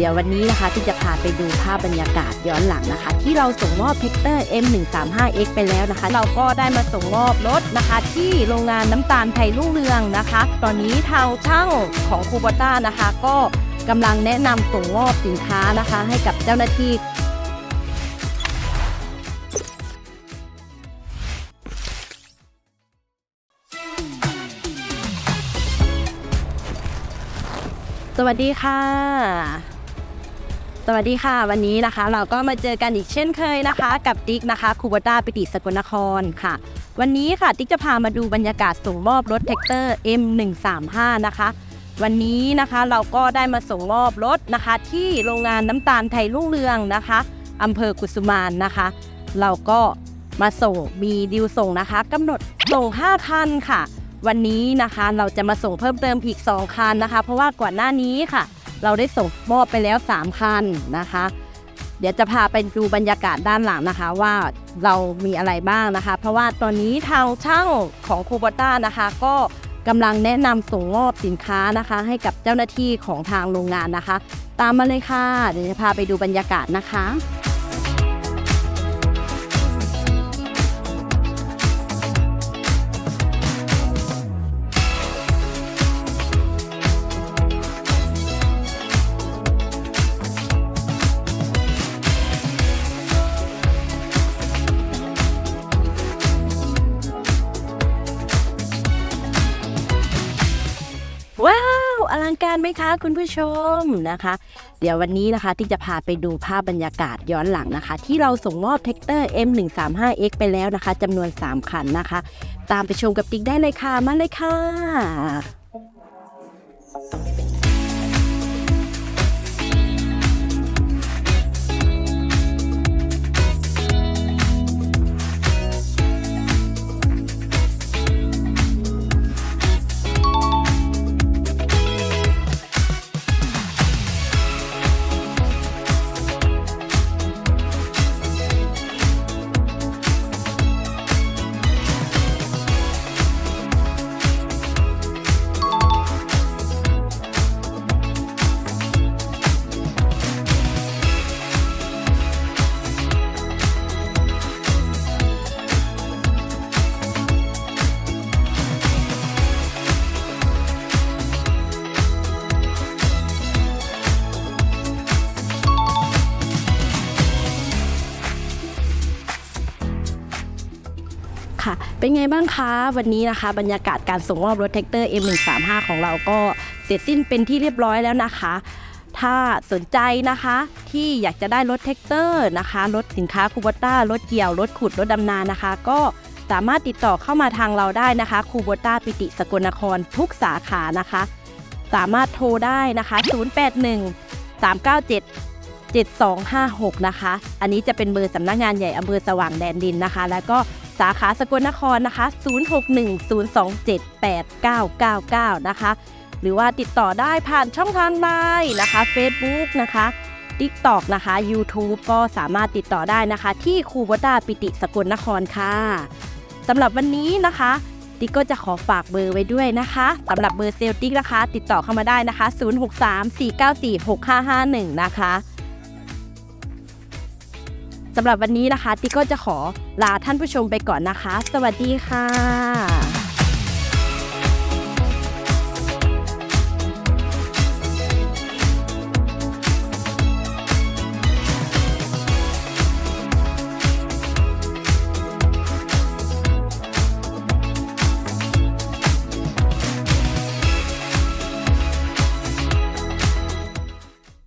เดี๋ยววันนี้นะคะที่จะพาไปดูภาพบรรยากาศย้อนหลังนะคะ ที่เราส่งมอบเ e กเตอร์ M135X ไปแล้วนะคะ เราก็ได้มาส่งมอบรถนะคะ ที่โรงงานน้ำตาลไทยรุ่งเรืองนะคะ ตอนนี้ทางช่างของคูบต้านะคะ ก็กำลังแนะนำส่งมอบสินค้านะคะ ให้กับเจ้าหน้าที่สวัสดีค่ะ สวัสดีค่ะ วันนี้นะคะเราก็มาเจอกันอีกเช่นเคยนะคะ กับติ๊กนะคะคูบต้าปิติสกลนครค่ะ วันนี้ค่ะติ๊กจะพามาดูบรรยากาศส่งมอบรถแท็กเตอร์ M135 นะคะ วันนี้นะคะเราก็ได้มาส่งมอบรถนะคะ ที่โรงงานน้ำตาลไทยรุ่งเรืองนะคะอำเภอกุสุมานนะคะ เราก็มาส่งมีดิวส่งนะคะกำหนดส่ง5คันค่ะ วันนี้นะคะเราจะมาส่งเพิ่มเติมอีก 2คันนะคะ เพราะว่าก่อนหน้านี้ค่ะ เราได้ส่งมอบไปแล้ว 3 คันนะคะ เดี๋ยวจะพาไปดูบรรยากาศด้านหลังนะคะ ว่าเรามีอะไรบ้างนะคะ เพราะว่าตอนนี้ทางช่างของคูบต้านะคะ ก็กำลังแนะนำส่งมอบสินค้านะคะ ให้กับเจ้าหน้าที่ของทางโรงงานนะคะ ตามมาเลยค่ะ เดี๋ยวจะพาไปดูบรรยากาศนะคะ ลังการไหมคะ คุณผู้ชมนะคะ เดี๋ยววันนี้นะคะที่จะพาไปดูภาพบรรยากาศย้อนหลังนะคะ ที่เราส่งมอบเทคเตอร์ M135X ไปแล้วนะคะจำนวน 3 คันนะคะ ตามไปชมกับติ๊กได้เลยค่ะ มาเลยค่ะ ค่ะ เป็นไงบ้างคะวันนี้นะคะ บรรยากาศการส่งมอบรถแท็กเตอร์ M135 ของเราก็เสร็จสิ้นเป็นที่เรียบร้อยแล้วนะคะ ถ้าสนใจนะคะที่อยากจะได้รถแท็กเตอร์นะคะรถสินค้าคูโบต้ารถเกี่ยว รถขุดรถดำนานะคะ ก็สามารถติดต่อเข้ามาทางเราได้นะคะคูโบต้าปิติสกลนครทุกสาขานะคะ สามารถโทรได้นะคะ 081 397 7256 นะคะ อันนี้จะเป็นเบอร์สำนักงานใหญ่อำเภอสว่างแดนดินนะคะ แล้วก็ สาขาสกลนครนะคะ 0610278999 นะคะ หรือว่าติดต่อได้ผ่านช่องทางไลน์นะคะ Facebook นะคะ TikTok นะคะ YouTube ก็สามารถติดต่อได้นะคะ ที่ครูบต้าปิติสกลนครค่ะสำหรับวันนี้นะคะติ๊กก็จะขอฝากเบอร์ไว้ด้วยนะคะสำหรับเบอร์เซลติ๊กนะคะ ติดต่อเข้ามาได้นะคะ 0634946551 นะคะำหรับวันนี้นะคะ ติ๊กก็จะขอลาท่านผู้ชมไปก่อนนะคะ สวัสดีค่ะ